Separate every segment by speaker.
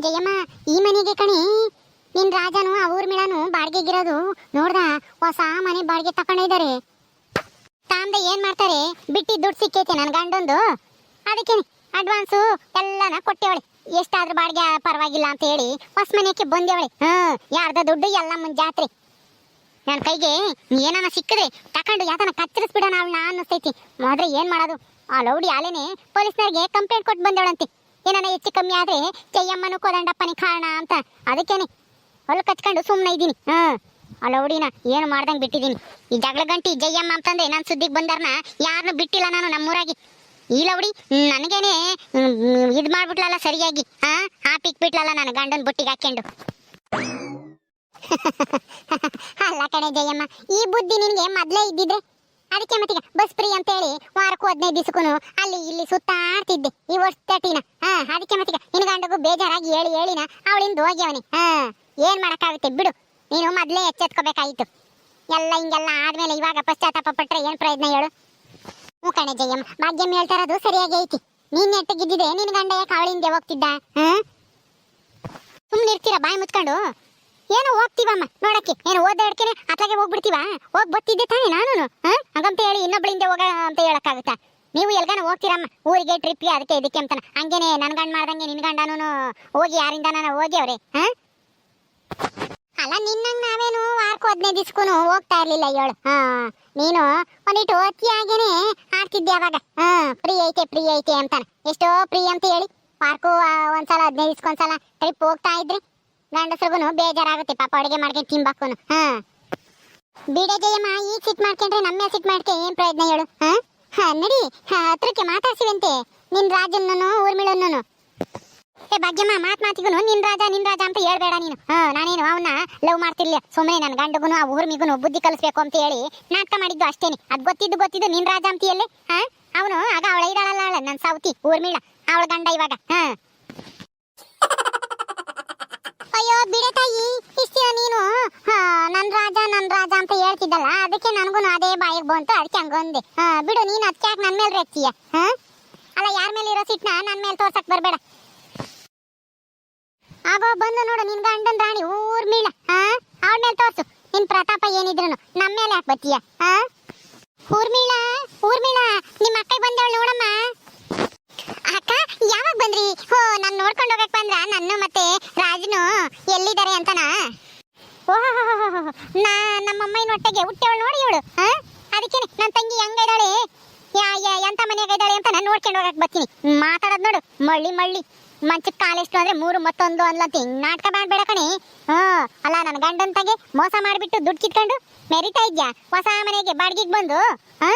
Speaker 1: ಜಯಮ್ಮ, ಈ ಮನೆಗೆ ಕಣಿ. ನಿನ್ ರಾಜನು, ಆ ಊರ್ ಬಾಡಿಗೆ ಬಾಡಿಗೆಗಿರೋದು ನೋಡ್ದ, ಹೊಸ ಮನೆ ಬಾಡಿಗೆ ತಕೊಂಡಿದ್ದಾರೆ ತಾಂದೆ ಏನ್ ಮಾಡ್ತಾರೆ? ಬಿಟ್ಟಿ ದುಡ್ಡು ಸಿಕ್ಕೈತೆ ನನ್ ಗಂಡೊಂದು. ಅದಕ್ಕೆ ಅಡ್ವಾನ್ಸು ಎಲ್ಲನ ಕೊಟ್ಟೆವಳೆ. ಎಷ್ಟಾದ್ರೂ ಬಾಡಿಗೆ ಪರವಾಗಿಲ್ಲ ಅಂತ ಹೇಳಿ ಹೊಸ ಮನೆಗೆ ಬಂದೇವಳೆ. ಹ್ಮ್ ಯಾರ್ದ ದುಡ್ಡು ಎಲ್ಲ ಮುಂದ್ ಜಾತ್ರೆ. ನನ್ನ ಕೈಗೆ ಏನಾನ ಸಿಕ್ಕದೆ ತಕೊಂಡು ಯಾತನ ಕತ್ತರಿಸ್ಬಿಡೋಣ ಅವಳನ್ನ ಅನ್ನಿಸ್ತೈತಿ. ಆದ್ರೆ ಏನ್ ಮಾಡೋದು? ಆ ಲೌಡಿ ಆಲೇನೆ ಪೊಲೀಸ್ನವ್ರಿಗೆ ಕಂಪ್ಲೇಂಟ್ ಕೊಟ್ಟು ಬಂದವಳಂತೆ ಏನಾನ ಹೆಚ್ಚು ಕಮ್ಮಿ ಆದ್ರೆ ಜಯಮ್ಮನು ಕೋದಂಡಪ್ಪನಿ ಕಾರಣ ಅಂತ. ಅದಕ್ಕೇನೆ. ಹೊಲ ಕಚ್ಕೊಂಡು ಸುಮ್ಮನೆ ಇದ್ದೀನಿ. ಹಾ. ಆ ಲೌಡಿನ ಏನು ಮಾಡ್ದಂಗೆ ಬಿಟ್ಟಿದ್ದೀನಿ? ಈ ಜಗಳ ಗಂಟಿ ಜಯಮ್ಮ ಅಂತಂದ್ರೆ ನಾನು ಸುದ್ದಿಗೆ ಬಂದಾರ್ನ ಯಾರನ್ನು ಬಿಟ್ಟಿಲ್ಲ ನಾನು ನಮ್ಮೂರಾಗಿ. ಈ ಲೌಡಿ ನನಗೇನೆ ಇದು ಮಾಡ್ಬಿಟ್ಲಲ್ಲ ಸರಿಯಾಗಿ. ಹಾ ಪಿಕ್ ಬಿಟ್ಲಲ್ಲ ನಾನು ಗಂಡನ ಬುಟ್ಟಿಗೆ ಹಾಕೊಂಡು ಅಲ್ಲ ಕಣೆ ಜಯಮ್ಮ, ಈ ಬುದ್ಧಿ ನಿನಗೆ ಮೊದಲೇ ಇದ್ದಿದ್ರೆ ಅದಕ್ಕೆ ಮತ್ತೀಗ ಬಸ್ ಫ್ರೀ ಅಂತ ಹೇಳಿ ವಾರಕ್ಕೂ ಹದಿನೈದು ದಿವಸಕ್ಕೂ ಅಲ್ಲಿ ಇಲ್ಲಿ ಸುತ್ತಾಡ್ತಿದ್ದೆ ಈ ವರ್ಷ ತಟಿನ ಹಾ, ಅದಕ್ಕೆ ಮತ್ತೀಗ ನಿನ್ ಗಂಡಗೂ ಬೇಜಾರಾಗಿ ಹೇಳಿ ಹೇಳಿನ, ಅವಳಿಂದ ಹೋಗ್ಯವನಿ. ಹಾ, ಏನ್ ಮಾಡಕ್ಕಾಗುತ್ತೆ ಬಿಡು. ನೀನು ಮೊದ್ಲೇ ಎಚ್ಚೆತ್ಕೋಬೇಕಾಗಿತ್ತು ಎಲ್ಲ ಹಿಂಗೆಲ್ಲ ಆದ್ಮೇಲೆ ಇವಾಗ ಪಶ್ಚಾತ್ತಾಪ ಪಟ್ರೆ ಏನ್ ಪ್ರಯೋಜನ ಹೇಳು? ಹ್ಞೂ ಕಣೆ ಜಯಮ್ಮ ಭಾಗ್ಯಮ್ಮ ಹೇಳ್ತಾರದು ಸರಿಯಾಗಿ ಐತಿ. ನೀನ್ ಎಟ್ಟಗಿದ್ದಿದೆ ನಿನ್ ಗಂಡ ಯಾಕೆ ಅವಳಿಂದೆ ಹೋಗ್ತಿದ್ದ? ಹಾ? ಸುಮ್ಮನೆ ಇರ್ತೀರಾ ಬಾಯಿ ಮುಚ್ಕೊಂಡು? ಏನೋ ಹೋಗ್ತೀವಮ್ಮ, ನೋಡಕ್ಕೆ. ಏನು ಓದಾಡ್ಕೇನೆ ಅತ್ಲಾಗೆ ಹೋಗ್ಬಿಡ್ತೀವ? ಹೋಗ್ ಬತ್ತಿದ್ದೆ ತಾನೇ ನಾನು ಹಂಗಂತ ಹೇಳಿ ಇನ್ನೊಬ್ಳಿಂದ ಹೋಗ ಅಂತ ಹೇಳಕ್ಕಾಗುತ್ತಾ? ನೀವು ಎಲ್ಗಾನ ಹೋಗ್ತೀರಮ್ಮ, ಊರಿಗೆ ಟ್ರಿಪ್ಗೆ ಅದಕ್ಕೆ ಇದಕ್ಕೆ ಅಂತಾನ. ಹಂಗೇನೆ ನನ್ ಗಂಡ ಮಾಡ್ದಂಗೆ ನಿನ್ ಗಂಡನೂ ಹೋಗಿ ಯಾರಿಂದ ನಾನು ಹೋಗಿ ಅವ್ರೆ, ಹಾ? ಅಲ್ಲ, ನಿನ್ನಂಗ್ ನಾವೇನು ವಾರಕ್ಕೂ ಹದಿನೈದು ದಿಸ್ಕೂನು ಹೋಗ್ತಾ ಇರ್ಲಿಲ್ಲ ಹೇಳು ಹಾ, ನೀನು ಒಂದಿಟ್ಟು ಅತಿಯಾಗೇನೆ ಆಡ್ತಿದ್ದೆ ಅವಾಗ. ಹಾ ಫ್ರೀ ಐತೆ ಫ್ರೀ ಐತೆ ಅಂತಾನ. ಎಷ್ಟೋ ಫ್ರೀ ಅಂತ ಹೇಳಿ ವಾರಕ್ಕೂ ಒಂದ್ಸಲ ಹದಿನೈದು ದಿವ್ಸಕ್ಕೊಂದ್ಸಲ ಟ್ರಿಪ್ ಹೋಗ್ತಾ ಇದ್ರಿ ಗಂಡಸ್ರಿಗೂ ಬೇಜಾರಾಗುತ್ತೆ ಪಾಪ ಅಡುಗೆ ಮಾಡ್ಕೊಂಡು ತಿಂಬಾಕು ಹಾ. ಬಿಡೆ ಜಯಮ್ಮ ಈಗ ಸಿಟ್ ಮಾಡ್ಕೊಂಡ್ರೆ ನಮ್ಮ ಸಿಟ್ ಮಾಡ್ಕೆ ಏನ್ ಪ್ರಯತ್ನ ಹೇಳು, ಹಾ? ನಡಿ ಹತ್ರಕ್ಕೆ ಮಾತಾಡ್ಸಿವಂತೆ, ನಿನ್ ರಾಜನ್ನೂ ಊರ್ಮಿಳನ್ನೂ ಏ, ಭಾಗ್ಯಮ್ಮ, ಮಾತ್ ಮಾತಿಗೂ ನಿನ್ ರಾಜ ನಿನ್ ರಾಜ ಅಂತ ಹೇಳ್ಬೇಡ ನೀನು. ಹಾ, ನಾನೇನು ಅವನ್ನ ಲವ್ ಮಾಡ್ತಿರ್ಲಿಲ್ಲ. ಸುಮ್ಮನೆ ನನ್ನ ಗಂಡಗುನು, ಆ ಊರ್ಮಿಗೂ ಬುದ್ಧಿ ಕಲಿಸ್ಬೇಕು ಅಂತ ಹೇಳಿ ನಾಟಕ ಮಾಡಿದ್ದು ಅಷ್ಟೇನೆ ಅದ್ ಗೊತ್ತಿದ್ದು ಗೊತ್ತಿದ್ದು ನಿನ್ ರಾಜ ಅಂತ ಹೇಳಿ ಹಾ? ಅವನು ಆಗ ಅವಳ ಇಡಳಲ್ಲ ನನ್ ಸೌತಿ ಊರ್ಮಿಳ, ಅವಳ ಗಂಡ ಇವಾಗ, ಹಾ ಅಯ್ಯೋ ಬಿಡೆ ತಾಯಿ ಇಷ್ಟ ನೀನು? ನನ್ ರಾಜ ನನ್ ರಾಜ ಅಂತ ಹೇಳ್ತಿದ್ದಲ್ಲ, ಅದಕ್ಕೆ ನನಗೂ ಅದೇ ಬಾಯಿಗೆ ಬಂತು, ಅದಕ್ಕೆ ಹಂಗೊಂದೆ ಬಿಡು, ನೀನು ಅದಕ್ಕೆ ಯಾಕೆ ನನ್ ಮೇಲೆ ರೆಚ್ಚಿಯ ಹಾ? ಅಲ್ಲ, ಯಾರ ಮೇಲೆ ಇರೋ ಸಿಟ್ನ ನನ್ ಮೇಲೆ ತೋರ್ಸಕ್ ಬರ್ಬೇಡ. ಆಗೋ, ಬಂದು ನೋಡು ನಿನ್ ಗಂಡನ್ ರಾಣಿ ಊರ್ಮಿಳ ಹಾ? ಅವಳ ಮೇಲೆ ತೋರ್ಸು. ನಿನ್ ಪ್ರತಾಪ ಏನಿದ್ರು ನಮ್ಮ ಮೇಲೆ ಯಾಕೆ ಬತ್ತೀಯ? ಊರ್ಮಿಳ ಊರ್ಮಿಳ ನಿಮ್ಮ ಅಕ್ಕ ಬಂದವಳು ನೋಡಮ್ಮ. ಅಕ್ಕ, ಯಾವಾಗ ಬಂದ್ರಿ? ಓ ನಾನು ನೋಡ್ಕೊಂಡು ಹೋಗಕ್ ಬಂದ್ರ? ನನ್ನ ಮತ್ತೆ ರಾಜನು ಎಲ್ಲಿದ್ದಾರೆ ಅಂತನಾ? ನಾ ನಮ್ಮಮ್ಮನ ಹೊಟ್ಟೆಗೆ ಹುಟ್ಟೆವಳು ನೋಡಿ ಇವಳು ಅದಕ್ಕೆ ನನ್ನ ತಂಗಿ ಹೆಂಗಿದ್ದಾಳೆ ಯಾ ಯಾ, ಎಂತ ಮನೆಯಾಗ ಇದ್ದಾಳೆ ಅಂತ ನಾನು ನೋಡ್ಕೊಂಡು ಹೋಗಕ್ಕೆ ಬರ್ತೀನಿ. ಮಾತಾಡೋದು ನೋಡು, ಮಳ್ಳಿ ಮಳ್ಳಿ. ಮಂಚಕ್ಕೆ ಕಾಲೆಷ್ಟು ಅಂದ್ರೆ ಮೂರು, ಮತ್ತೊಂದು ಅನ್ಲಂತ ಹಿಂಗ್ ನಾಟಕ ಮಾಡ್ಬೇಡ ಕಣಿ. ಹಾ, ಅಲ್ಲ ನನ್ನ ಗಂಡನ್ ತಗೆ ಮೋಸ ಮಾಡಿಬಿಟ್ಟು ದುಡ್ಡು ಕಿತ್ಕೊಂಡು ಮೆರಿತಾ ಇದ್ಯಾ? ಹೊಸ ಮನೆಗೆ ಬಾಡಿಗೆಗೆ ಬಂದು ಹಾ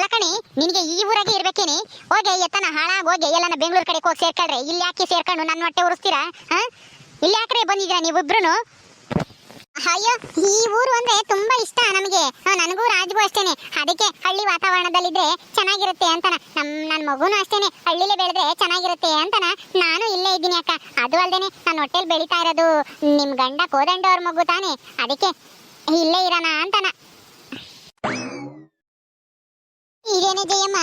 Speaker 1: ಅಲ್ಲ ಕಣಿ, ನಿನಗೆ ಈ ಊರಾಗೆ ಇರ್ಬೇಕೇನಿ? ಹೋಗಿ ಎತ್ತನ ಹಾಳಾಗಿ ಹೋಗಿ ಎಲ್ಲನ ಬೆಂಗಳೂರು ಕಡೆ ಹೋಗಿ ಸೇರ್ಕೊಳ್ರಿ. ಇಲ್ಲಿ ಯಾಕೆ ಸೇರ್ಕೊಂಡು ನನ್ನ ಹೊಟ್ಟೆ ಉರಿಸ್ತೀರಾ ಇಲ್ಲಿ ಯಾಕ್ರೆ ಬಂದಿದ್ದೀರಾ ನೀವಿಬ್ರು ಅಯ್ಯೋ, ಈ ಊರು ಅಂದ್ರೆ ತುಂಬಾ ಇಷ್ಟ ನಮಗೆ. ನನಗೂ ರಾಜ್ಗೂ ಅಷ್ಟೇನೆ. ಅದಕ್ಕೆ ಹಳ್ಳಿ ವಾತಾವರಣದಲ್ಲಿದ್ರೆ ಚೆನ್ನಾಗಿರುತ್ತೆ ಅಂತನ. ನಮ್ ನನ್ನ ಮಗುನು ಅಷ್ಟೇನೆ. ಹಳ್ಳಿಲೇ ಬೆಳೆದ್ರೆ ಚೆನ್ನಾಗಿರುತ್ತೆ ಅಂತನ. ನಾನು ಇಲ್ಲೇ ಇದ್ದೀನಿ ಅಕ್ಕ. ಅದು ಅಲ್ದೇನೆ ನನ್ನ ಹೊಟ್ಟೆಲ್ ಬೆಳೀತಾ ಇರೋದು. ನಿಮ್ ಗಂಡ ಕೋದಂಡ ಅವ್ರ ಮಗು ತಾನೆ. ಅದಕ್ಕೆ ಇಲ್ಲೇ ಇರೋಣ ಅಂತನ. ಇದೇನೆ ಜಯಮ್ಮ?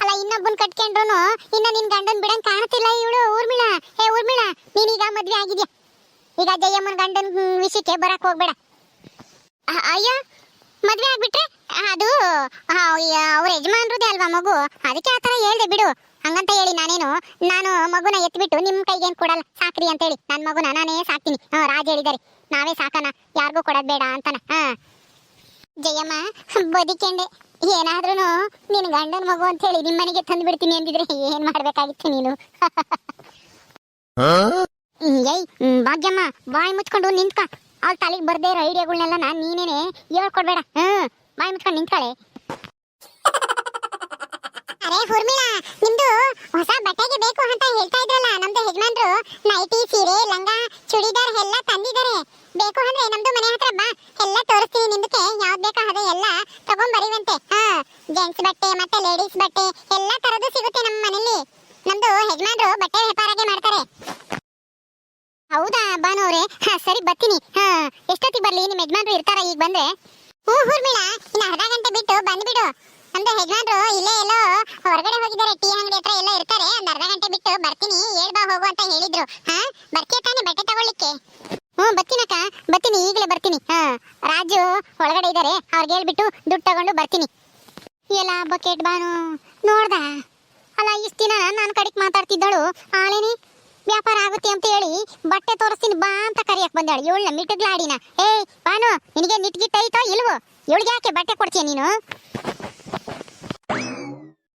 Speaker 1: ಅಲ್ಲ, ಇನ್ನೊಬ್ಬನ್ ಕಟ್ಕೊಂಡ್ರು ಇನ್ನ ನಿನ್ ಗಂಡನ್ ಬಿಡಂಗ್ ಕಾಣ್ತಿಲ್ಲ ಇವಳು, ಊರ್ಮಿಳ. ಹೇ, ಊರ್ಮಿಳ, ನೀನೀಗ ಮದ್ವೆ ಆಗಿದ್ಯಾ? ಈಗ ಜಯಮ್ಮನ ಗಂಡನ್ ವಿಷಯಕ್ಕೆ ಬರಕ್ ಹೋಗ್ಬೇಡ. ಅಯ್ಯ, ಮದ್ವೆ ಆಗ್ಬಿಟ್ರೆ? ಅದು ಅವ್ರ ಯಜಮಾನ್ರದೇ ಅಲ್ವಾ ಮಗು? ಅದಕ್ಕೆ ಆ ತರ ಹೇಳ್ದೆ ಬಿಡು. ಹಂಗಂತ ಹೇಳಿ ನಾನೇನು, ನಾನು ಮಗುನ ಎತ್ಬಿಟ್ಟು ನಿಮ್ ಕೈಗೆ ಏನ್ ಕೊಡಲ್ಲ. ಸಾಕ್ರಿ ಅಂತ ಹೇಳಿ ನನ್ನ ಮಗುನ ನಾನೇ ಸಾಕ್ತೀನಿ. ಹಾ, ರಾಜ ಹೇಳಿದಾರೆ ನಾವೇ ಸಾಕನ ಯಾರಿಗೂ ಕೊಡೋದ್ ಬೇಡ ಅಂತಾನ. ಹಾ. ಜಯಮ್ಮ ಬದುಕೆಂಡೆ ಏನಾದ್ರೂ ನಿನ್ ಗಂಡನ ಮಗು ಅಂತ ಹೇಳಿ ನಿಮ್ಮನೆಗೆ ತಂದು ಬಿಡ್ತೀನಿ ಅಂದಿದ್ರೆ ಏನ್ ಮಾಡ್ಬೇಕಾಗಿತ್ತು ನೀನು? ಭಾಗ್ಯಮ್ಮ, ಬಾಯಿ ಮುಚ್ಕೊಂಡು ನಿಂತ್ಕ. ಅವ್ಳ ತಲೆಗೆ ಬರ್ದೇ ಇರೋ ಐಡಿಯಾಗಳನ್ನೆಲ್ಲ ನಾನು ನೀನೇನೆ ಹೇಳ್ಕೊಡ್ಬೇಡ. ಹ್ಮ್, ಬಾಯಿ ಮುಚ್ಕೊಂಡು ನಿಂತ್ಕಳೆ. ಅರೆ, ಹುರ್ಮಿಳಾ, ನಿಮ್ದು ಹೊಸ ಬಟ್ಟೆಗೆ ಬೇಕು ಅಂತ ಹೇಳ್ತಾ ಇದ್ರಲ್ಲ, ನಮ್ದು ಯಜಮಾನ್ರು ನೈಟಿ, ಸೀರೆ, ಲಂಗ, ಚೂಡಿದಾರ್ ಎಲ್ಲ ತಂದಿದ್ದಾರೆ. ಬೇಕು ಅಂದ್ರೆ ನಮ್ದು ಮನೆ ಹತ್ರ ಬಾ, ಎಲ್ಲ ತೋರಿಸ್ತೀನಿ ನಿಮ್ದಕ್ಕೆ ಯಾವ್ದು ಬೇಕೋ ಅದೇ ಎಲ್ಲ. ತಗೊಂಬರಿವಂತೆ ಹಾ ಜೆಂಟ್ಸ್ ಬಟ್ಟೆ, ಮತ್ತೆ ಲೇಡೀಸ್ ಬಟ್ಟೆ, ಎಲ್ಲಾ ತರದ್ದು ಸಿಗುತ್ತೆ ನಮ್ಮ ಮನೇಲಿ. ನಮ್ದು ಯಜಮಾನ್ರು ಬಟ್ಟೆ ವ್ಯಾಪಾರಗೆ ಮಾಡ್ತಾರೆ. ಹೌದಾ ಬಾನೋರೆ ಹಾ, ಸರಿ, ಬರ್ತೀನಿ. ಹಾ, ಎಷ್ಟೊತ್ತಿಗೆ ಬರ್ಲಿ? ನಿಮ್ಮ ಯಜಮಾನ್ರು ಇರ್ತಾರ ಈಗ ಬಂದ್ರೆ. ಹ್ಞೂ ಹೂರ್ಮಿಳ ಇನ್ನು ಅರ್ಧ ಗಂಟೆ ಬಿಟ್ಟು ಬಂದ್ಬಿಡು ನಮ್ದು ಯಜಮಾನ್ರು ಇಲ್ಲೇ ಎಲ್ಲೋ ಹೊರಗಡೆ ಹೋಗಿದ್ದಾರೆ. ಟೀ ಅಂಗಡಿ ಹತ್ರ ಎಲ್ಲ ಇರ್ತಾರೆ. ಒಂದ್ ಅರ್ಧ ಗಂಟೆ ಬಿಟ್ಟು ಬರ್ತೀನಿ. ಹೇಳ್ ಬಾ ಹೋಗು ಅಂತ ಹೇಳಿದ್ರು. ಹಾ, ಬರ್ತೀಯ ತಾನೇ ಬಟ್ಟೆ ತಗೊಳ್ಳಿಕ್ಕೆ? ಹ್ಞೂ, ಬರ್ತೀನಕ್ಕ. ಬರ್ತೀನಿ, ಈಗಲೇ ಬರ್ತೀನಿ. ಹಾ, ರಾಜು ಒಳಗಡೆ ಇದ್ದಾರೆ ಅವ್ರಿಗೆ ಹೇಳ್ಬಿಟ್ಟು ದುಡ್ಡು ತಗೊಂಡು ಬರ್ತೀನಿ. ಎಲ್ಲ ಬಕೆಟ್ ಬಾನು. ನೋಡ್ದ? ಅಲ್ಲ, ಇಷ್ಟು ದಿನ ನಾನು ಕಡೆಗೆ ಮಾತಾಡ್ತಿದ್ದಳು. ಆಳೇನಿ? ವ್ಯಾಪಾರ ಆಗುತ್ತೆ ಅಂತ ಹೇಳಿ ಬಟ್ಟೆ ತೋರಿಸ್ತೀನಿ ಬಾ ಅಂತ ಕರಿಯಕ್ ಬಂದಾಳು. ಇವಳನ್ನ ಮಿಟಗ್ಲಾಡಿನ ಏಯ್, ಬಾನು, ನಿನಗೆ ನಿಟ್ಗಿಟ್ ಐತೋ ಇಲ್ವೋ? ಇವಳಿಗೆ ಯಾಕೆ ಬಟ್ಟೆ ಕೊಡ್ತೀಯ ನೀನು?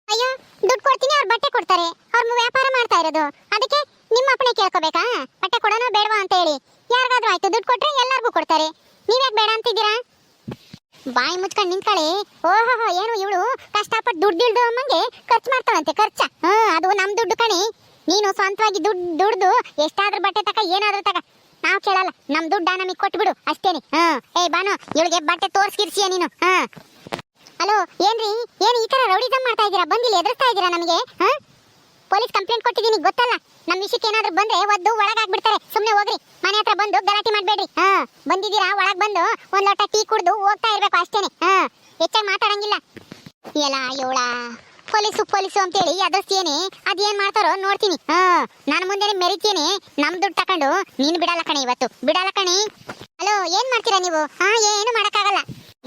Speaker 1: ಅಯ್ಯೋ, ದುಡ್ಡು ಕೊಡ್ತೀನಿ, ಅವ್ರು ಬಟ್ಟೆ ಕೊಡ್ತಾರೆ. ಅವ್ರ ವ್ಯಾಪಾರ ಮಾಡ್ತಾ ಇರೋದು. ಅದಕ್ಕೆ ನಿಮ್ಮ ಅಪ್ಪಣೆ ಕೇಳ್ಕೋಬೇಕಾ? ಬಟ್ಟೆ ಕೊಡೋಣ ಬೇಡವಾ ಅಂತ ಹೇಳಿ. ಯಾರಿಗಾದ್ರೂ ಆಯ್ತು, ದುಡ್ಡು ಕೊಟ್ರೆ ಎಲ್ಲರಿಗೂ ಕೊಡ್ತಾರೆ. ನೀವ್ಯಾಕೆ ಬೇಡ ಅಂತಿದ್ದೀರಾ? ಬಾಯಿ ಮುಚ್ಕೊಂಡು ನಿಂತ್ಕೊಳ್ಳಿ. ಓಹೋ ಏನು ಇವಳು? ಕಷ್ಟಪಟ್ಟು ದುಡ್ಡಿಲ್ದು ಅಮ್ಮಂಗೆ ಖರ್ಚು ಮಾಡ್ತಾಳಂತೆ, ಖರ್ಚ. ಹಾ, ಅದು ನಮ್ ದುಡ್ಡು ಕಣಿ. ನೀನು ಸ್ವಂತವಾಗಿ ದುಡ್ಡು ದುಡ್ದು ಎಷ್ಟಾದ್ರೂ ಬಟ್ಟೆ ತಕ, ಏನಾದ್ರೂ ತಕ. ನಾವು ಕೇಳಲ್ಲ, ನಮ್ ದುಡ್ಡ ನಮಗೆ ಕೊಟ್ಬಿಡು, ಅಷ್ಟೇನಿ. ಹಾ ಏ ಬಾನು, ಇವಳಿಗೆ ಬಟ್ಟೆ ತೋರ್ಸ್ಕಿರ್ಸಿಯ ನೀನು? ಹಾ. ಹಲೋ, ಏನ್ರಿ? ಏನ್ ಈ ತರ ರೌಡಿಸಮ್ ಮಾಡ್ತಾ ಇದ್ದೀರಾ ಬಂದಿಲ್ಲ ಎದುರಿಸ್ತಾ ಇದ್ದೀರಾ ನಮಗೆ? ಹಾ? ಪೊಲೀಸ್ ಕಂಪ್ಲೇಂಟ್ ಕೊಟ್ಟಿದ್ದೀನಿ, ಗೊತ್ತಲ್ಲ? ನಮ್ಮ ವಿಷಯಕ್ಕೆ ಏನಾದ್ರೂ ಬಂದ್ರೆ ಒದ್ದು ಒಳಗಾಗ್ಬಿಡ್ತಾರೆ. ಸುಮ್ನೆ ಹೋಗ್ರಿ. ಮನೆ ಹತ್ರ ಬಂದು ಗಲಾಟೆ ಮಾಡ್ಬೇಡ್ರಿ. ಹಾ, ಬಂದಿದ್ದೀರಾ? ಒಳಗ್ ಬಂದು ಒಂದ್ ಲೋಟ ಟೀ ಕುಡಿದು ಹೋಗ್ತಾ ಇರಬೇಕು ಅಷ್ಟೇನೆ. ಹಾ, ಹೆಚ್ಚಾಗಿ ಮಾತಾಡಂಗಿಲ್ಲ. ಎಲ್ಲ ಯೋಳ ಪೊಲೀಸು ಪೊಲೀಸು ಅಂತೇಳಿ ಎದುರಿಸ್ತೀನಿ ಅದೇನ್ ಮಾಡ್ತಾರೋ ನೋಡ್ತೀನಿ. ಹಾ, ನಾನು ಮುಂದೆ ಮೆರಿತೀನಿ ನಮ್ ದುಡ್ಡು ತಕೊಂಡು ನೀನು ಬಿಡಲ್ಲ ಕಣಿ ಇವತ್ತು. ಬಿಡಲ್ಲ ಕಣಿ? ಹಲೋ, ಏನ್ ಮಾಡ್ತೀರಾ ನೀವು? ಹಾ, ಏನು ಮಾಡಕ್ಕಾಗಲ್ಲ.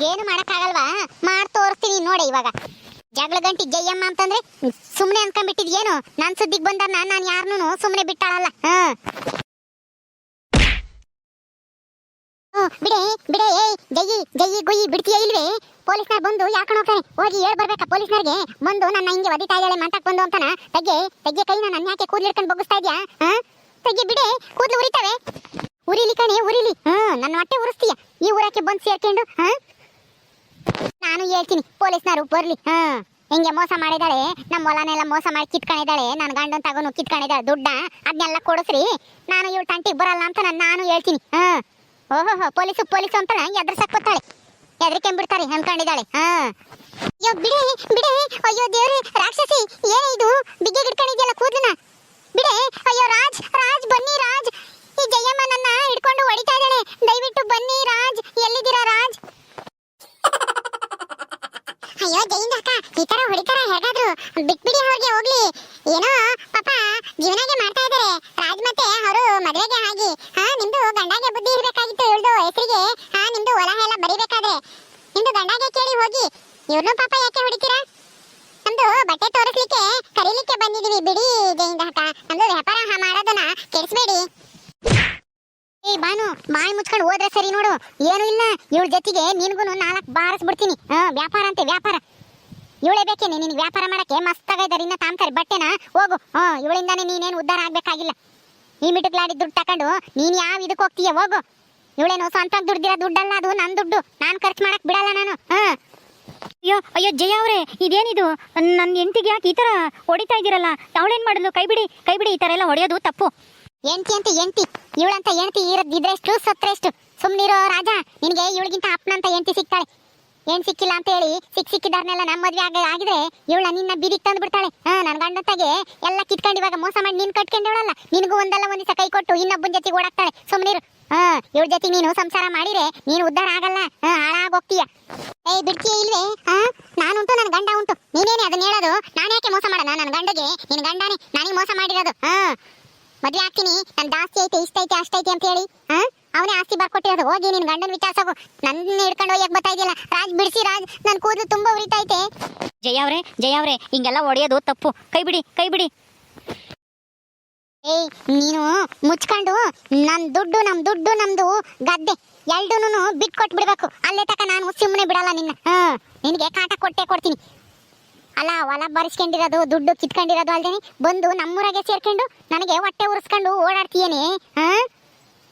Speaker 1: ಏನು ಮಾಡಕ್ಕಾಗಲ್ವಾ? ಮಾಡ್ ತೋರಿಸ್ತೀನಿ ನೋಡಿ ಇವಾಗ. ಜಗಳ ಗಂಟಿ ಜಯಮ್ಮ ಅಂತಂದ್ರೆ ಸುಮ್ನೆ ಅನ್ಕೊಂಡ್ಬಿಟ್ಟಿದ್ಯೇನು ನನ್ ಸುದ್ದಿಗ್ ಬಂದ ನಾನು ಯಾರನ್ನೂ ಸುಮ್ನೆ ಬಿಟ್ಟಾಳಲ್ಲ? ಹ. ಓ, ಬಿಡೆ ಬಿಡೆ ಏಯ್ ಜಯ್ಯಿ ಜಯ್ಯಿ ಗುಯ್ಯಿ ಬಿಡ್ತೀಯ ಇಲ್ವೇ? ಪೊಲೀಸ್ನವ್ರು ಬಂದು ಯಾಕೊಂಡು ಹೋಗ್ತಾನೆ ಹೋಗಿ ಹೇಳ್ ಬರ್ಬೇಕಾ ಪೊಲೀಸ್ನವ್ರಿಗೆ? ಬಂದು ನನ್ನ ಹಿಂಗೆ ಒದಿತಾ ಇದ್ದಾಳೆ ಮಾತಾಕ್ ಬಂದು ಅಂತಾನ? ತೆಗೆ ತೆಗೆ ಕೈನ ನನ್ನ ಯಾಕೆ ಕೂದ್ಲು ಹಿಡ್ಕೊಂಡು ಬಗ್ಗಿಸ್ತಾ ಇದ್ಯಾ? ಹಾ? ತೆಗೆ ಬಿಡೆ ಕೂದ್ಲು ಉರಿತಾವೆ? ಉರಿಲಿ ಕಣೆ ಉರಿಲಿ. ಹ ನನ್ನ ಹೊಟ್ಟೆ ಉರಿಸ್ತೀಯ? ಈ ಊರಕ್ಕೆ ಬಂದು ಸೇರ್ಕೊಂಡು ಹಾ? ನಾನು ಹೇಳ್ತೀನಿ, ಪೊಲೀಸ್ನವರು ಬರ್ಲಿ, ಹಾ. ಹಿಂಗೆ ಮೋಸ ಮಾಡಿದಾಳೆ ನಮ್ಮ ಹೊಲನೆಲ್ಲ ಮೋಸ ಮಾಡಿ ಕಿತ್ಕೊಂಡಿದ್ದಾಳೆ ನನ್ನ ಗಂಡನ್ ತಗೊಂಡು ಕಿತ್ಕೊಂಡಿದ್ದಾಳೆ ದುಡ್ಡ ಅದನ್ನೆಲ್ಲ ಕೊಡಿಸ್ರಿ. ನಾನು ಇವಳು ತಂಟಿಗೆ ಬರಲ್ಲ ಅಂತ ನಾನು ನಾನು ಹೇಳ್ತೀನಿ, ಹಾ. ಓಹೋ ಪೊಲೀಸು ಪೊಲೀಸು ಅಂತ ಎದುರ್ಸಕ್ ಗೊತ್ತಾಳೆ ಎದ್ರಿಕೆಂಬಿಡ್ತಾರೆ ಅನ್ಕೊಂಡಿದ್ದಾಳೆ, ಹಾ. ಅಯ್ಯೋ, ಬಿಡಿ ಬಿಡಿ, ಅಯ್ಯೋ ದೇವ್ರಿ, ರಾಕ್ಷಸಿ, ಏನೇ ಇದು? ಬಿಗ್ಗೆ ಹಿಡ್ಕೊಂಡಿದ್ಯಲ್ಲ ಕೂದ್ಲನ ಬಿಡಿ, ಅಯ್ಯೋ, ರಾಜ್ ರಾಜ್, ಬನ್ನಿ ರಾಜ್. ಈ ಜಯಮ್ಮನನ್ನ ಹಿಡ್ಕೊಂಡು ಹೊಡಿತಾ ಇದ್ದಾಳೆ. ದಯವಿಟ್ಟು ಬನ್ನಿ ರಾಜ್. ಎಲ್ಲಿದ್ದೀರಾ ರಾಜ್? ಅಯ್ಯೋ ಜೈನ್ ಅಕ್ಕ ಈ ತರ ಹೊಡಿತಾರ ಹೇಗಾದ್ರು? ಬಿಟ್ಬಿಡಿ ಅವ್ರಿಗೆ ಹೋಗ್ಲಿ ಏನೋ ಪಾಪ ಜೀವನಾಗೆ ಮಾಡ್ತಾ ಇದಾರೆ ರಾಜ್ ಮತ್ತೆ ಅವರು ಮದುವೆಗೆ ಆಗಿ ಹಾ ನಿಮ್ದು ಗಂಡಾಗೆ ಬುದ್ಧಿ ಇರ್ಬೇಕಾಗಿತ್ತು ಇವ್ಳ್ದು ಹೆಸರಿಗೆ ಹಾ ನಿಮ್ದು ಹೊಲ ಎಲ್ಲ ಬರಿಬೇಕಾದ್ರೆ ನಿಮ್ದು ಗಂಡಾಗೆ ಕೇಳಿ ಹೋಗಿ ಇವ್ರನ್ನೂ ಪಾಪ ಯಾಕೆ ಹೊಡಿತೀರಾ ನಮ್ದು ಬಟ್ಟೆ ತೋರಿಸ್ಲಿಕ್ಕೆ ಕರೀಲಿಕ್ಕೆ ಬಂದಿದೀವಿ ಬಿಡಿ ಜೈನ್ ಅಕ್ಕ ನಮ್ದು ವ್ಯಾಪಾರ ಹಾ ಮಾಡೋದನ್ನ ಕೆಡಿಸ್ಬೇಡಿ ಏ ಬಾನು, ಬಾಯಿ ಮುಚ್ಕೊಂಡು ಹೋದ್ರೆ ಸರಿ ನೋಡು. ಏನು ಇಲ್ಲ. ಇವಳ ಜೊತೆಗೆ ನಿನ್ಗೂ ನಾಲ್ಕು ಬಾರಿಸ್ಬಿಡ್ತೀನಿ. ವ್ಯಾಪಾರ ಅಂತೆ, ವ್ಯಾಪಾರ. ಇವಳೇ ಬೇಕೇನೆ ನಿನಗೆ ವ್ಯಾಪಾರ ಮಾಡಕ್ಕೆ? ಮಸ್ತಾಗೈದಾರೆ, ಇನ್ನ ತಾಂತಾರೆ ಬಟ್ಟೆನ? ಹೋಗು. ಹ್ಞೂ ಇವಳಿಂದಾನೆ ನೀನೇನು ಉದ್ಧಾರ ಆಗ್ಬೇಕಾಗಿಲ್ಲ. ಈ ಮಿಟುಕ್ಲಾಡಿ ದುಡ್ಡು ತಕೊಂಡು ನೀನು ಯಾವ ಇದಕ್ಕೆ ಹೋಗ್ತೀಯ? ಹೋಗು. ಇವಳೇನು ಸ್ವಂತ ದುಡ್ದಿರೋ ದುಡ್ಡಲ್ಲ, ಅದು ನನ್ನ ದುಡ್ಡು. ನಾನು ಖರ್ಚು ಮಾಡಕ್ ಬಿಡಲ್ಲ ನಾನು. ಹಾ.
Speaker 2: ಅಯ್ಯೋ ಅಯ್ಯೋ, ಜಯ ಅವರೇ, ಇದೇನಿದು? ನನ್ನ ಹೆಂಡತಿಗೆ ಯಾಕೆ ಈ ಥರ ಹೊಡಿತಾ ಇದ್ದೀರಲ್ಲ? ಅವಳೇನು ಮಾಡಲು ಕೈ ಬಿಡಿ ಕೈ ಬಿಡಿ, ಈ ಥರ ಎಲ್ಲ ಹೊಡೆಯೋದು ತಪ್ಪು.
Speaker 1: ಎಂಟಿ ಅಂತ ಎಂಟಿ. ಇವಳಂತ ಎಂಟಿ ಇರದಿದ್ರೆಷ್ಟು, ಸತ್ರೆಷ್ಟು. ಸುಮ್ನಿರೋ ರಾಜ, ನಿನಗೆ ಇವಳಿಗಿಂತ ಅಪ್ಪನಂತ ಎಂಟಿ ಸಿಗ್ತಾಳೆ. ಏನ್ ಸಿಕ್ಕಿಲ್ಲ ಅಂತ ಹೇಳಿ ಸಿಕ್ ಸಿಕ್ಕಿದಾರ್ನೆಲ್ಲ ನಮ್ಮ ಮದ್ವೆ ಆಗ ಆಗಿದ್ರೆ ಇವಳ ನಿನ್ನ ಬೀದಿಗೆ ತಂದು ಬಿಡ್ತಾಳೆ. ಹಾ, ನನ್ ತಗೆ ಎಲ್ಲ ಕಿತ್ಕೊಂಡು ಇವಾಗ ಮೋಸ ಮಾಡಿ ನೀನ್ ಕಟ್ಕೊಂಡವಳಲ್ಲ ನಿನಗೂ ಒಂದಲ್ಲ ಒಂದಿಸ ಕೈ ಕೊಟ್ಟು ಇನ್ನೊಬ್ಬನ ಜೊತೆಗೆ ಓಡಾಕ್ತಾಳೆ. ಸುಮ್ನಿರು. ಹಾ, ಇವಳ ಜೊತೆ ನೀನು ಸಂಸಾರ ಮಾಡಿದ್ರೆ ನೀನು ಉದ್ಧಾರ ಆಗಲ್ಲ. ಹಾಳಾಗೋಗ್ತೀಯ. ಏ ಬಿಡ್ತೀಯ ಇಲ್ವೇ? ಹಾ, ನಾನುಂಟು ನನ್ನ ಗಂಡ ಉಂಟು. ನೀನೇನೆ ಅದನ್ನ ಹೇಳೋದು? ನಾನು ಯಾಕೆ ಮೋಸ ಮಾಡೋಣ ನನ್ನ ಗಂಡಗೆ, ನಿನ್ ಗಂಡನೇ ನನಗೆ ಮೋಸ ಮಾಡಿರೋದು. ಹಾ. ಮದ್ವೆ ಆಗ್ತೀನಿ. ನನ್ನ ಜಾಸ್ತಿ ಐತೆ ಇಷ್ಟ ಐತೆ ಅಷ್ಟೈತೆ ಅಂತ ಹೇಳಿ ಹಾ? ಅವನೇ ಆಸ್ತಿ ಬರ್ಕೊಟ್ಟಿರೋದು ಹೋಗಿ ನಿನ್ ಗಂಡನ ವಿಚಾರಿಸೋಗು ನನ್ನ ಹಿಡ್ಕೊಂಡು ಹೋಗಿ ಬರ್ತಾ ಇದೆಯಲ್ಲ. ರಾಜ್ ಬಿಡಿಸಿ ರಾಜ್. ನನ್ ಕೂದಲು ತುಂಬಾ ಉರಿತೈತೆ
Speaker 2: ಜಯ ಅವ್ರೆ ಜಯ ಅವ್ರೆ ಹಿಂಗೆಲ್ಲ ಹೊಡೆಯೋದು ತಪ್ಪು. ಕೈ ಬಿಡಿ ಕೈ ಬಿಡಿ.
Speaker 1: ಏಯ್ ನೀನು ಮುಚ್ಕೊಂಡು ನನ್ ದುಡ್ಡು ನಮ್ ದುಡ್ಡು ನಮ್ದು ಗದ್ದೆ ಎಲ್ಡೂನು ಬಿಟ್ಕೊಟ್ ಬಿಡ್ಬೇಕು ಅಲ್ಲೇ ತಕ ನಾನು ಸುಮ್ಮನೆ ಬಿಡಲ್ಲ ನಿನ್ನ. ಹಾ ನಿನಗೆ ಕಾಟ ಕೊಟ್ಟೆ ಕೊಡ್ತೀನಿ. ಅಲ್ಲ, ಹೊಲ ಬರ್ಸ್ಕೊಂಡಿರೋದು, ದುಡ್ಡು ಕಿತ್ಕೊಂಡಿರೋದು ಅಲ್ದೇನೆ ಬಂದು ನಮ್ಮೂರಾಗೆ ಸೇರ್ಕೊಂಡು ನನಗೆ ಹೊಟ್ಟೆ ಉರ್ಸ್ಕೊಂಡು ಓಡಾಡ್ತೀಯೇನೆ, ಹಾ?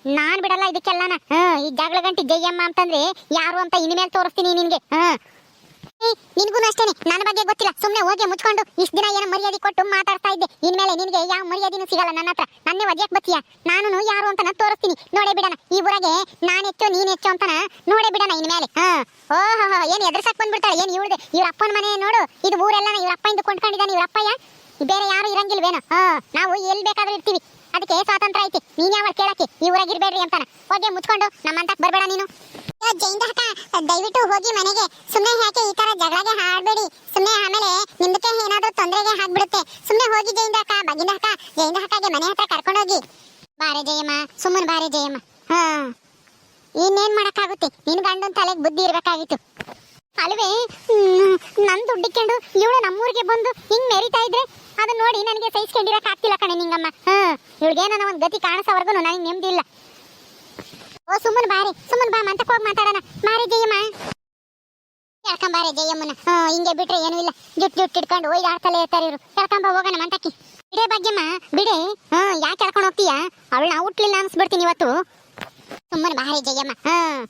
Speaker 1: ನಾನ್ ಬಿಡಲ್ಲ ಇದಕ್ಕೆಲ್ಲನ ಹಾ, ಈ ಜಗಳ ಗಂಟೆ ಜಯಮ್ಮ ಅಂತಂದ್ರೆ ಯಾರು ಅಂತ ಇನ್ಮೇಲೆ ತೋರಿಸ್ತೀನಿ ನಿನಗೆ, ಹಾ? ನಿನ್ಗೂ ಅಷ್ಟೇನೆ. ನನ್ನ ಬಗ್ಗೆ ಗೊತ್ತಿಲ್ಲ. ಸುಮ್ಮನೆ ಹೋಗಿ ಮುಚ್ಕೊಂಡು ಇಷ್ಟು ದಿನ ಏನೋ ಮರ್ಯಾದೆ ಕೊಟ್ಟು ಮಾತಾಡ್ತಾ ಇದ್ದೆ. ಇನ್ಮೇಲೆ ನಿನ್ಗೆ ಯಾವ ಮರ್ಯಾದೆನೂ ಸಿಗಲ್ಲ ನನ್ನ ಹತ್ರ. ನನ್ನೇ ಬತ್ತೀಯ? ನಾನು ಯಾರು ಅಂತ ನಾನು ತೋರಿಸ್ತೀನಿ. ನೋಡೇ ಬಿಡಣ. ಈ ಊರಾಗೆ ನಾನು ಹೆಚ್ಚು, ನೀನ್ ಹೆಚ್ಚು ಅಂತನ ನೋಡೇ ಬಿಡಣ ಇನ್ಮೇಲೆ. ಹಾ. ಓಹೋ ಏನು ಎದುರ್ಸಕ್ ಬಂದ್ಬಿಡ್ತಾಳೆ? ಏನು ಇವ್ಳದೆ? ಇವ್ರ ಅಪ್ಪನ ಮನೆ ನೋಡು. ಇದು ಊರೆಲ್ಲ ಇವ್ರ ಅಪ್ಪ ಇಂದ ಕೊಂಡ್ಕೊಂಡಿದ್ದಾನೆ ಇವ್ರ ಅಪ್ಪಯ್ಯ. ಬೇರೆ ಯಾರು ಇರಂಗಿಲ್ವೇನೋ? ಹಾ, ನಾವು ಎಲ್ಲಿ ಬೇಕಾದ್ರೂ ಇರ್ತೀವಿ. ಅದಕ್ಕೆ ಸ್ವಾತಂತ್ರ್ಯ ಐತಿ. ನೀನ್ ಯಾವ ಕೇಳಕ್ಕೆ? ಈ ಊರಾಗ ಇರಬೇಡಿ ಅಂತಾನ. ಹೋಗಿ ಮುಚ್ಕೊಂಡು ನಮ್ಮಂತಕ್ ಬರಬೇಡ ನೀನು. ಜೈಂದ ಅಕ್ಕ ದಯವಿಟ್ಟು ಹೋಗಿ ಮನೆಗೆ. ಸುಮ್ಮನೆ ಯಾಕೆ ಈ ತರ ಜಗಳಗೆ ಹಾಡ್ಬೇಡಿ. ಸುಮ್ಮನೆ ಆಮೇಲೆ ನಿಮ್ದಕ್ಕೆ ಏನಾದರೂ ತೊಂದರೆಗೆ ಹಾಕ್ಬಿಡುತ್ತೆ ಸುಮ್ಮನೆ ಹೋಗಿ ಜೈನ್ ಅಕ್ಕ ಬಗಿಂದ ಅಕ್ಕ ಜೈಂದ ಅಕ್ಕಗೆ ಮನೆ ಹತ್ರ ಕರ್ಕೊಂಡು ಹೋಗಿ ಬಾರೆ ಜಯಮ್ಮ, ಸುಮ್ಮನೆ ಬಾರೆ ಜಯಮ್ಮ. ಹಾ. ಇನ್ನೇನ್ ಮಾಡಕ್ಕಾಗುತ್ತೆ? ನಿನ್ ಗಂಡನ ತಲೆಗೆ ಬುದ್ಧಿ ಇರ್ಬೇಕಾಗಿತ್ತು. ಅಲ್ವೇ? ನನ್ ದುಡ್ಡಿಕೊಂಡು ಇವಳು ನಮ್ಮೂರಿಗೆ ಬಂದು ಹಿಂಗ್ ಮೆರಿತಾ ಇದ್ರೆ ಅದನ್ನ ನೋಡಿ ನನಗೆ ಸಹಿಸ್ಕೊಂಡಿರಕ್ ಆಗ್ತಿಲ್ಲ ಕಣೆ ನಿಂಗಮ್ಮ. ಹ್ಮ್ ಇವಳಿಗೆ ನನ್ನ ಒಂದ್ ಗತಿ ಕಾಣಿಸೋವರೆಗೂ ನನಗೆ ನೆಮ್ಮದಿ ಇಲ್ಲ ಓ, ಸುಮ್ಮನ್ ಬಾರಿ, ಸುಮ್ಮನ್ ಬಾ ಮಂತಕ್ ಹೋಗಿ ಮಾತಾಡೋಣ. ಮಾರಿ ಜಯಮ್ಮ. ಬಾರಿ ಜಯಮ್ಮನ ಹಿಂಗೆ ಬಿಟ್ರೆ ಏನೂ ಇಲ್ಲ. ಜುಟ್ ಜುಟ್ ಇಟ್ಕೊಂಡು ಒಯ್ದು ಆಡ್ತಲೇ ಇರ್ತಾರೆ ಇವರು. ಕೇಳ್ಕೊಂಬ ಹೋಗೋಣ ಮಂತಕ್ಕಿ ಬಿಡೆ ಭಾಗ್ಯಮ್ಮ, ಬಿಡೆ. ಹಾ ಯಾಕೆ ಎಳ್ಕೊಂಡು ಹೋಗ್ತೀಯಾ? ಅವಳನ್ನ ಹುಟ್ಲಿಲ್ಲ ಅನ್ಸ್ಬಿಡ್ತೀನಿ ಇವತ್ತು. ಸುಮ್ಮನೆ ಬಾರಿ ಜಯಮ್ಮ. ಹ್ಮ್,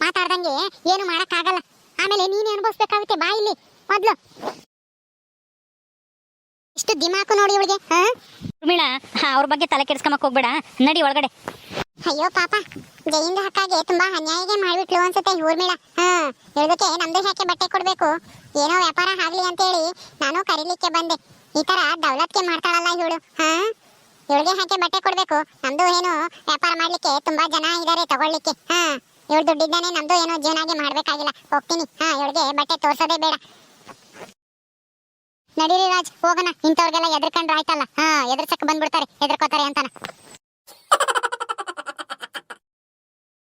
Speaker 1: ಮಾತಾಡ್ದಂಗೆ ಏನು ಮಾಡಕ್ಕಾಗಲ್ಲ. ಆಮೇಲೆ ನೀನೇ ಅನುಭವಿಸ್ಬೇಕಾಗುತ್ತೆ, ಬಾ ಇಲ್ಲಿ, ಮೊದ್ಲು. ಇಷ್ಟು ದಿಮಾಕು ನೋಡಿ ಇವಳಿಗೆ ಹಾ
Speaker 2: ಅವ್ರ ಬಗ್ಗೆ ತಲೆ ಕೆಡಿಸ್ಕೊಂಬಕ್ ಹೋಗ್ಬೇಡ. ನಡಿ ಒಳಗಡೆ.
Speaker 1: ಅಯ್ಯೋ ಪಾಪ, ಜಯಿಂದ ಹಕ್ಕಾಗೆ ತುಂಬಾ ಅನ್ಯಾಯಗೆ ಮಾಡ್ಬಿಟ್ಲು ಅನ್ಸುತ್ತೆ ಊರ್ಮಿಳ ಹಾ ಹೇಳೋದಕ್ಕೆ ನಮ್ದು ಯಾಕೆ ಬಟ್ಟೆ ಕೊಡ್ಬೇಕು? ಏನೋ ವ್ಯಾಪಾರ ಆಗ್ಲಿ ಅಂತೇಳಿ ನಾನು ಕರೀಲಿಕ್ಕೆ ಬಂದೆ. ಈ ತರ ದೌಲತ್ಗೆ ಮಾಡ್ತಾಳಲ್ಲ ಇವಳು. ಹಾ, ಇವಳಿಗೆ ಹಾಕಿ ಬಟ್ಟೆ ಕೊಡ್ಬೇಕು? ನಮ್ದು ಏನು ವ್ಯಾಪಾರ ಮಾಡ್ಲಿಕ್ಕೆ ತುಂಬಾ ಜನ ಇದಾರೆ ತಗೊಳ್ಳಿಕ್ಕೆ. ಹಾ, ಇವಳು ದುಡ್ಡಿದ್ದಾನೆ ನಮ್ದು ಏನು ಜೀವನಾಗಿ ಮಾಡ್ಬೇಕಾಗಿಲ್ಲ. ಹೋಗ್ತೀನಿ. ಹಾ, ಇವಳಿಗೆ ಬಟ್ಟೆ ತೋರ್ಸೋದೇ ಬೇಡ. ನಡೀರಿ ರಾಜ್, ಹೋಗೋಣ. ಇಂಥವ್ರಿಗೆಲ್ಲ ಎದ್ರಕಂಡ್ರೆ ಆಯ್ತಲ್ಲ. ಹಾ, ಎದ್ರಸಕ್ ಬಂದ್ಬಿಡ್ತಾರೆ, ಎದ್ರಕೋತಾರೆ ಅಂತಾನ.